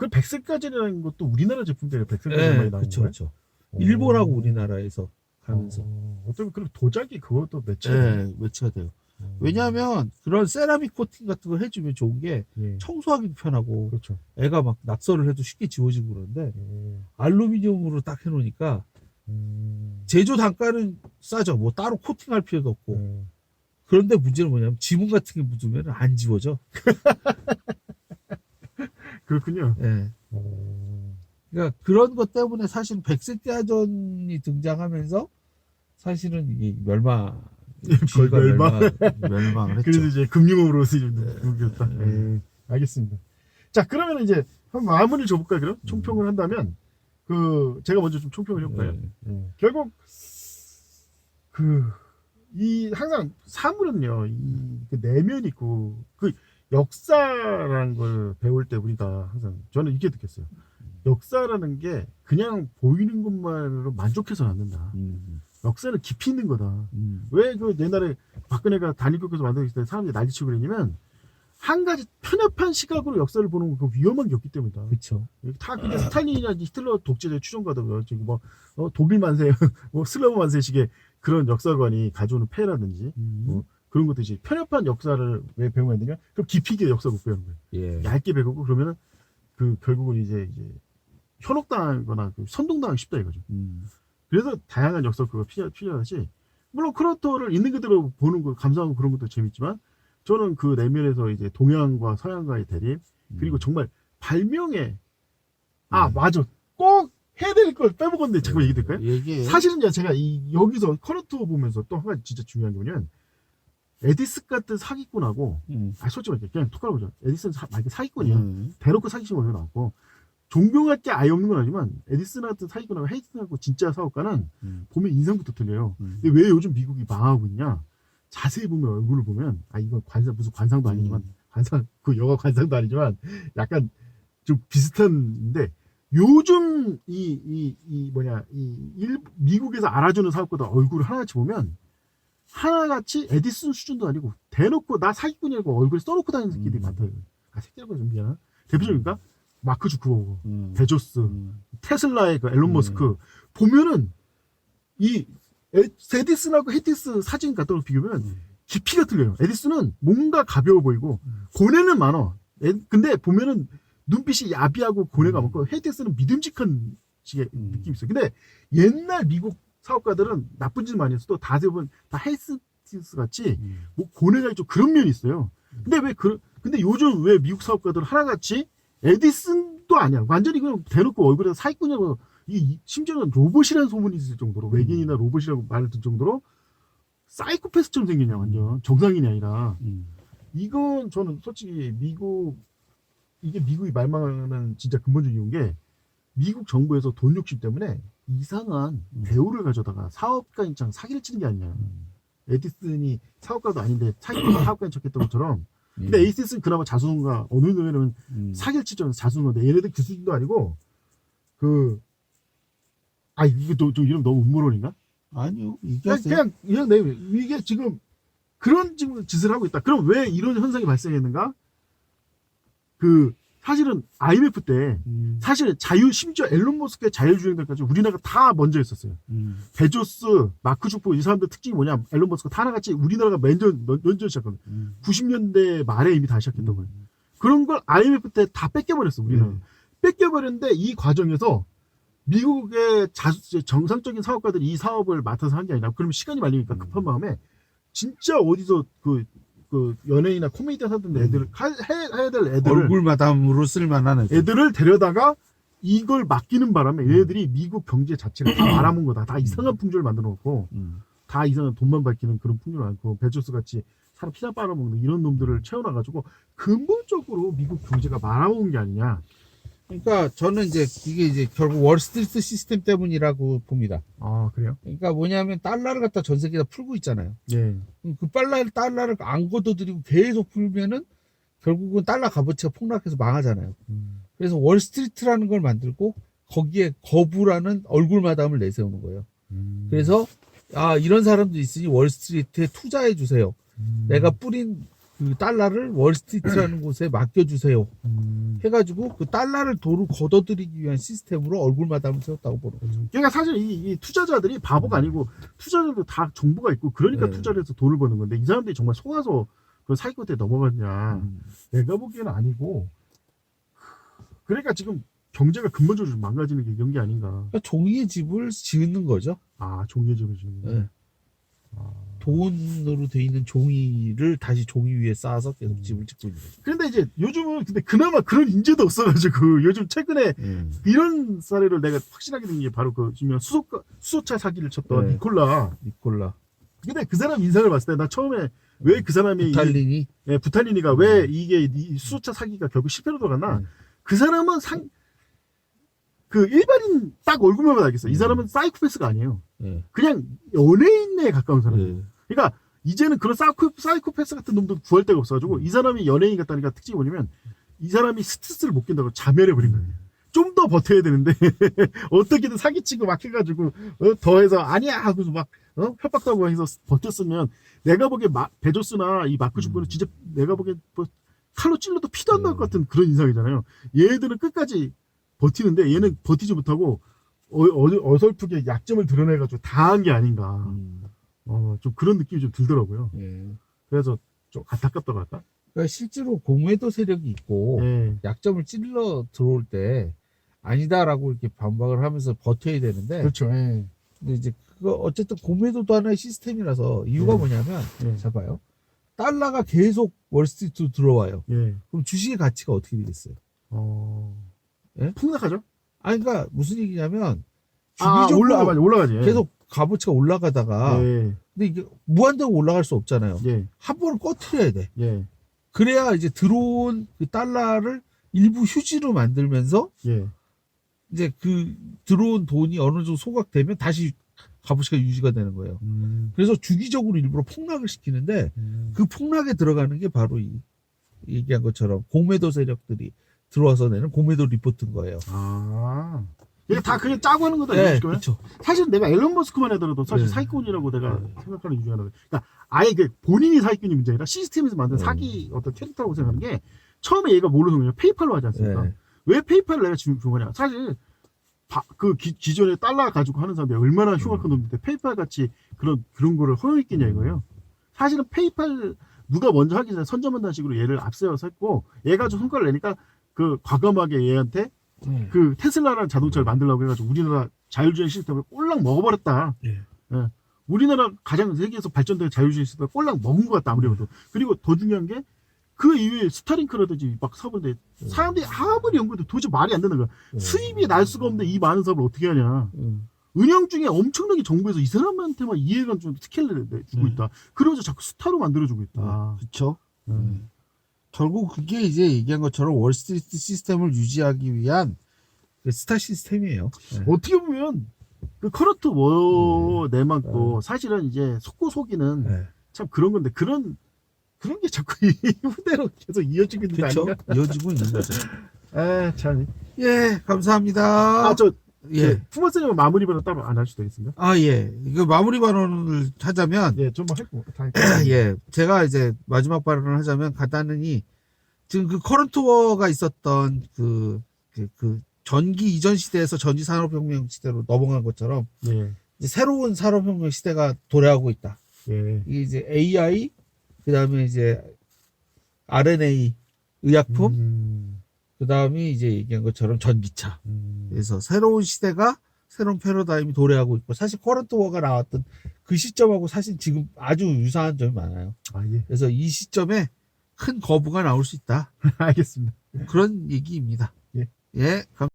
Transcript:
그 백색까지라는 것도 우리나라 제품들이 백색까지 네, 많이 나오는 그렇죠, 거예요? 그렇죠. 오. 일본하고 우리나라에서 가면서 어, 어쩌면 그럼 도자기 그것도 매치. 네, 매치가 돼요. 왜냐하면 그런 세라믹 코팅 같은 걸 해주면 좋은 게 예. 청소하기도 편하고 그렇죠. 애가 막 낙서를 해도 쉽게 지워지고 그러는데 예. 알루미늄으로 딱 해놓으니까 음. 제조 단가는 싸죠. 뭐 따로 코팅할 필요도 없고. 예. 그런데 문제는 뭐냐면 지문 같은 게 묻으면 안 지워져. 그렇군요. 예. 오. 그러니까 그런 것 때문에 사실 백색 대화전이 등장하면서 사실은 이게 멸망, 거의 쥐가 멸망. 멸망을 했죠. 그래서 이제 금융업으로 쓰이는 무기였다. 네. 예. 알겠습니다. 자, 그러면 이제 한번 마무리를 줘볼까요? 음. 그럼 총평을 한다면 그 제가 먼저 좀 총평을 해볼까요? 네. 예. 결국 그 이 항상 사물은요 이 그 내면이 있고 그 역사라는 걸 배울 때 우리가 항상 저는 이게 느꼈어요. 역사라는 게 그냥 보이는 것만으로 만족해서는 안 된다. 음, 역사는 깊이 있는 거다. 음. 왜그 옛날에 박근혜가 단일국에서 만들었을 때 사람들이 난리치고 그러냐면 한 가지 편협한 시각으로 역사를 보는 그 위험한 게 없기 때문이다. 그렇죠. 다 그게 스탈린이나 히틀러 독재자의 추종가도 지금 뭐 어, 독일 만세, 뭐 슬라브 만세식의 그런 역사관이 가져오는 폐라든지 음. 뭐 그런 것도 이제 편협한 역사를 왜 배우면 안 되냐? 그럼 깊이 있게 역사 못 배우는 거예요. 예. 얇게 배우고 그러면은 그 결국은 이제 이제 현혹당하거나 그 선동당하기 쉽다 이거죠. 음. 그래서 다양한 역사 그가 필요, 필요하지. 물론 크로토를 있는 그대로 보는 거 감상하고 그런 것도 재밌지만 저는 그 내면에서 이제 동양과 서양과의 대립 그리고 정말 발명의 아 음. 맞아 꼭 해야 될 걸 빼먹었는데 잠깐 얘기 될까요? 얘기 사실은 제가 이 여기서 커러토 보면서 또 한 가지 진짜 중요한 게 뭐냐면 에디스 같은 사기꾼하고 음. 아 솔직히 말해 그냥 톡하고 보자 에디스는 사, 만약에 사기꾼이야 음. 대놓고 사기친 거에 나왔고 존경할 게 아예 없는 건 아니지만 에디슨 같은 사기꾼하고 헤이튼하고 진짜 사업가는 음. 보면 인상부터 틀려요 음. 근데 왜 요즘 미국이 망하고 있냐 자세히 보면 얼굴을 보면 아 이건 관상 무슨 관상도 아니지만 음. 관상 그 영화 관상도 아니지만 약간 좀 비슷한데 요즘 이 이 이 뭐냐 이 일, 미국에서 알아주는 사업가들 얼굴을 하나같이 보면 하나같이 에디슨 수준도 아니고 대놓고 나 사기꾼이라고 얼굴에 써놓고 다니는 새끼들이 음. 많다. 아 새끼라고 좀 미안하. 대표적입니까? 마크 주크버그, 음. 베조스, 음. 테슬라의 그 앨런 음. 머스크 보면은 이 에- 에디슨하고 헤티스 사진 같은 걸 비교하면 음. 깊이가 틀려요. 에디슨은 뭔가 가벼워 보이고 음. 고뇌는 많어. 에- 근데 보면은 눈빛이 야비하고 고뇌가 음. 많고 헤티스는 믿음직한 식의 음. 느낌이 있어요. 근데 옛날 미국 사업가들은 나쁜 짓 많이 했어도 다 대부분 다 헤티스 같이 음. 뭐 고뇌가 좀 그런 면이 있어요. 근데 왜 그, 근데 요즘 왜 미국 사업가들은 하나같이 에디슨도 아니야. 완전히 그냥 대놓고 얼굴에서 사기꾼이라고 이 심지어는 로봇이라는 소문이 있을 정도로 외계인이나 로봇이라고 말을 듣 정도로 사이코패스처럼 생겼냐 완전 정상인이 아니라 음. 이건 저는 솔직히 미국 이게 미국이 말망하는 진짜 근본적인 이유인 게 미국 정부에서 돈 욕심 때문에 이상한 음. 배우를 가져다가 사업가인 척 사기를 치는 게 아니냐. 음. 에디슨이 사업가도 아닌데 사기꾼 사업가인 척 했던 것처럼 근데 예. 에이시스는 그나마 자수성가 어느 정도면 음. 사기를 치죠 자수성가인데 얘네들 그 수준도 아니고 그 아 이게 또, 좀 이름 너무 음모론인가? 아니요 그냥 얘기하세요. 그냥 그냥 내 이게 지금 그런 지금 짓을 하고 있다. 그럼 왜 이런 현상이 발생했는가? 그 사실은 IMF 때 음. 사실 자유 심지어 앨런 머스크의 자율주행들까지 우리나라가 다 먼저 했었어요. 음. 베조스, 마크 주크 이 사람들 특징이 뭐냐? 앨런 머스크 다 하나같이 우리나라가 먼저 먼저 시작한 음. 90년대 말에 이미 다 시작했던 거예요. 그런 걸 IMF 때 다 뺏겨버렸어 우리는 음. 뺏겨버렸는데 이 과정에서 미국의 자, 정상적인 사업가들이 이 사업을 맡아서 한 게 아니라 그러면 시간이 말리니까 음. 급한 마음에 진짜 어디서 그, 그 연예인이나 코미디언 하던 애들을 하- 해, 해야 될 애들을 얼굴 마담으로 쓸만한 애들. 애들을 데려다가 이걸 맡기는 바람에 얘네들이 미국 경제 자체를 다 말아먹은 거다. 다 이상한 풍조를 만들어 놓고 음. 다 이상한 돈만 밝히는 그런 풍조를 않고 베조스 같이 사람 피나 빨아먹는 이런 놈들을 채워놔가지고 근본적으로 미국 경제가 말아먹은 게 아니냐. 그러니까 저는 이제 이게 이제 결국 월스트리트 시스템 때문이라고 봅니다. 아 그래요? 그러니까 뭐냐면 달러를 갖다 전 세계에다 풀고 있잖아요. 예. 그 달러 달러를 안 걷어들이고 계속 풀면은 결국은 달러 값어치가 폭락해서 망하잖아요. 음. 그래서 월스트리트라는 걸 만들고 거기에 거부라는 얼굴 마담을 내세우는 거예요. 음. 그래서 아 이런 사람도 있으니 월스트리트에 투자해 주세요. 음. 내가 뿌린 그 달러를 월스트리트라는 곳에 맡겨주세요. 음. 해가지고 그 달러를 도로 걷어들이기 위한 시스템으로 얼굴 마담을 세웠다고 보는 거죠. 그러니까 사실 이, 이 투자자들이 바보가 아니고 투자자들도 다 정보가 있고 그러니까 네. 투자를 해서 돈을 버는 건데 이 사람들이 정말 속아서 그 사기꾼한테 넘어갔냐 음. 내가 보기에는 아니고 그러니까 지금 경제가 근본적으로 좀 망가지는 게 이런 게 아닌가 그러니까 종이의 집을 지은 거죠. 아 종이에 지어지는 거 네. 돈으로 돼 있는 종이를 다시 종이 위에 쌓아서 계속 음. 집을 짓고 있는 거죠. 그런데 이제 요즘은 근데 그나마 그런 인재도 없어가지고 요즘 최근에 음. 이런 사례를 내가 확실하게 된 게 바로 그 유명한 수소 수소차 사기를 쳤던 네. 니콜라 니콜라 근데 그 사람 인상을 봤을 때 나 처음에 왜 그 사람이 이- 이탈린이 예, 부탈리니가 왜 이게 이 수소차 사기가 결국 실패로 돌아갔나? 음. 그 사람은 상, 그 일반인 딱 얼굴만 봐도 알겠어. 이 음. 사람은 사이코패스가 아니에요. 예. 그냥 연예인에 가까운 사람이에요. 예. 그러니까 이제는 그런 사이코, 사이코패스 같은 놈도 구할 데가 없어가지고 이 사람이 연예인 같다니까 특징이 뭐냐면 이 사람이 스트레스를 못 낀다고 자멸해 버린 거예요. 좀 더 버텨야 되는데 어떻게든 사기치고 막 해가지고 어, 더해서 아니야 하고서 막 어? 협박도 하고 해서 버텼으면 내가 보기에 마, 베조스나 이 마크 주커는 진짜 내가 보기에 뭐 칼로 찔러도 피도 안 나올 것 같은 그런 인상이잖아요. 얘들은 끝까지 버티는데 얘는 버티지 못하고 어, 어, 설프게 약점을 드러내가지고 다 한 게 아닌가. 음. 어, 좀 그런 느낌이 좀 들더라고요. 예. 그래서 좀 안타깝다고 할까? 그러니까 실제로 공매도 세력이 있고 예. 약점을 찔러 들어올 때 아니다라고 이렇게 반박을 하면서 버텨야 되는데 그렇죠. 예. 근데 이제 그거 어쨌든 공매도도 하나의 시스템이라서 이유가 예. 뭐냐면 예. 자 봐요 달러가 계속 월스트리트로 들어와요 예. 그럼 주식의 가치가 어떻게 되겠어요 어. 예? 폭락하죠? 아니 그러니까 무슨 얘기냐면 아, 주기적으로 올라가, 맞아, 올라가지. 예. 계속 값어치가 올라가다가 예. 근데 이게 무한대로 올라갈 수 없잖아요 예. 한 번은 꺼트려야 돼 예. 그래야 이제 들어온 그 달러를 일부 휴지로 만들면서 예. 이제 그 들어온 돈이 어느 정도 소각되면 다시 값어치가 유지가 되는 거예요. 음. 그래서 주기적으로 일부러 폭락을 시키는데 음. 그 폭락에 들어가는 게 바로 이 얘기한 것처럼 공매도 세력들이 들어와서 내는 공매도 리포트인 거예요. 아. 이게 다 그냥 짜고 하는 거다. 네. 그렇죠. 사실 내가 앨런 머스크만 해더라도 사실 네. 사기꾼이라고 내가 네. 생각하는 이유 하나가 그러니까 아예 그 본인이 사기꾼이 문제 아니라 시스템에서 만든 네. 사기 어떤 캐릭터라고 생각하는 게 처음에 얘가 뭘로 성공해요? 페이팔로 하지 않습니까? 네. 왜 페이팔을 내가 지금 준 거냐? 사실 바- 그 기, 기존에 달러 가지고 하는 사람들이 얼마나 흉악한 놈인데 페이팔 같이 그런 그런 거를 허용했겠냐 이거예요. 사실은 페이팔 누가 먼저 하기 전에 선점한다는 식으로 얘를 앞세워서 했고 얘가 좀 성과를 내니까 그 과감하게 얘한테 네. 그 테슬라라는 자동차를 만들려고 해가지고 우리나라 자율주행 시스템을 꼴랑 먹어버렸다. 예. 예. 우리나라 가장 세계에서 발전된 자율주행 시스템을 꼴랑 먹은 것 같다 아무리 봐도. 그리고 더 중요한 게 그 이후에 스타링크라든지 막 사업인데 사람들이 아무리 연구해도 도저히 말이 안 되는 거야. 수입이 날 수가 없는데 이 많은 사업을 어떻게 하냐. 음. 은행 중에 엄청나게 정부에서 이 사람한테만 이해관 좀 스케일을 주고 네. 있다. 그러면서 자꾸 스타로 만들어주고 있다. 그렇죠. 음. 결국 그게 이제 얘기한 것처럼 월스트리트 시스템을 유지하기 위한 그 스타 시스템이에요. 네. 어떻게 보면 그 커런트 워 내막도 사실은 이제 속고 속이는 네. 참 그런 건데 그런 그런 게 자꾸 이 후대로 계속 이어지고 있는 게 그렇죠. 아닌가? 이어지고 있는 거죠. 아, 참. 예, 감사합니다. 아, 저 예. 예. 품앗스님 마무리 발언 따로 안 할 수도 있습니다. 아, 예. 이거 마무리 발언을 하자면, 예, 좀뭐 했고 다 했고. 예. 제가 이제 마지막 발언을 하자면 간단히 지금 그 커런트워가 있었던 그, 그, 그 전기 이전 시대에서 전기 산업혁명 시대로 넘어간 것처럼 예. 이제 새로운 산업혁명 시대가 도래하고 있다. 예. 이게 이제 AI, 그 다음에 이제 RNA 의약품, 음, 그 다음에 이제 얘기한 것처럼 전기차. 음. 그래서 새로운 시대가 새로운 패러다임이 도래하고 있고 사실 커런트 워가 나왔던 그 시점하고 사실 지금 아주 유사한 점이 많아요. 아, 예. 그래서 이 시점에 큰 거부가 나올 수 있다. 알겠습니다. 그런 얘기입니다. 예. 예, 감-